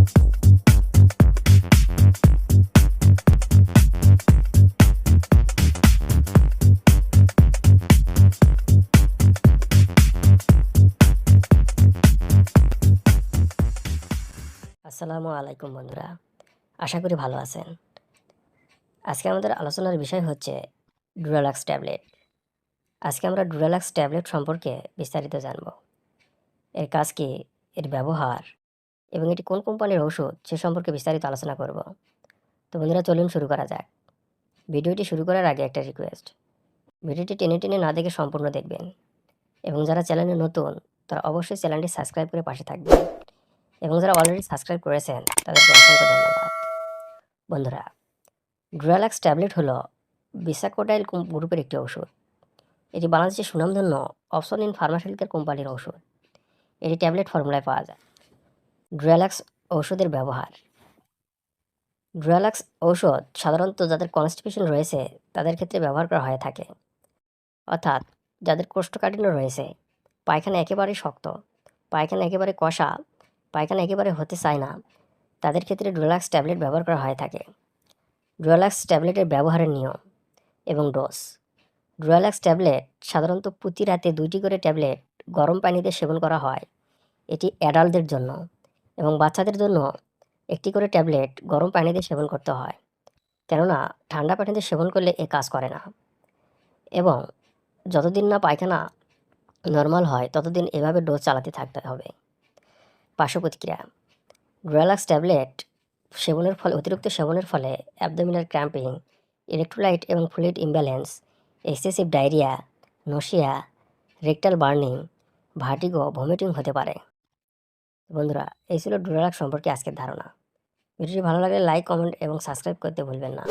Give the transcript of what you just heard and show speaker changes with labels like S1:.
S1: আসসালামু আলাইকুম বন্ধুরা। আশা করি ভালো আছেন। আজকে আমাদের আলোচনার বিষয় হচ্ছে ডুরালাক্স ট্যাবলেট। আজকে আমরা ডুরালাক্স ট্যাবলেট সম্পর্কে বিস্তারিত জানব। এর কাজ কি? এর ব্যবহার এবং এটি কোন কোম্পানির ওষুধ সে সম্পর্কে বিস্তারিত আলোচনা করব। তো বন্ধুরা, চলুন শুরু করা যাক। ভিডিওটি শুরু করার আগে একটা রিকোয়েস্ট ভিডিওটি টেনে টেনে না দেখে সম্পূর্ণ দেখবেন। এবং যারা চ্যানেলে নতুন, তারা অবশ্যই চ্যানেলটি সাবস্ক্রাইব করে পাশে থাকবেন। এবং যারা অলরেডি সাবস্ক্রাইব করেছেন, তাদেরকে অসংখ্য ধন্যবাদ। বন্ধুরা ড্রালাক্স ট্যাবলেট হলো বিসাকোডাইল গ্রুপের একটি ওষুধ এটি বাংলাদেশের সুনামধন্য অপশন ইন ফার্মাসিউটিক্যাল কোম্পানির ওষুধ এটি ট্যাবলেট ফর্মুলায় পাওয়া যায়। ড্রালাক্স ঔষধের ব্যবহার। ড্রালাক্স ঔষধ সাধারণত যাদের কনস্টিপেশন রয়েছে, তাদের ক্ষেত্রে ব্যবহার করা হয়ে থাকে। অর্থাৎ যাদের কোষ্ঠকাঠিন্য রয়েছে, পায়খানা একেবারে শক্ত, পায়খানা একেবারে কষা, পায়খানা একেবারে হতে চায় না, তাদের ক্ষেত্রে ডোলাক্স ট্যাবলেট ব্যবহার করা হয়ে থাকে। ডোলাক্স ট্যাবলেটের ব্যবহারের নিয়ম এবং ডোজ ডোলাক্স ট্যাবলেট সাধারণত প্রতি রাতে দুইটি করে ট্যাবলেট গরম পানিতে সেবন করা হয়। এটি অ্যাডাল্টদের জন্য। এবং বাচ্চাদের জন্য একটি করে ট্যাবলেট গরম পানিতে সেবন করতে হয়। কেননা, ঠান্ডা পানিতে সেবন করলে এ কাজ করে না। এবং যতদিন না পায়খানা নর্মাল হয়, ততদিন এভাবে ডোজ চালাতে থাকতে হবে। পার্শ্ব প্রতিক্রিয়া। ট্যাবলেট সেবনের ফলে, অতিরিক্ত সেবনের ফলে অ্যাবডোমিনাল ক্র্যাম্পিং, ইলেকট্রোলাইট এবং fluid imbalance, excessive diarrhoea nausea rectal burning, vertigo, vomiting হতে পারে। বন্ধুরা, এই ছিল ডোনালাক সম্পর্কে আজকের ধারণা। ভিডিওটি ভালো লাগলে লাইক কমেন্ট এবং সাবস্ক্রাইব করতে ভুলবেন না।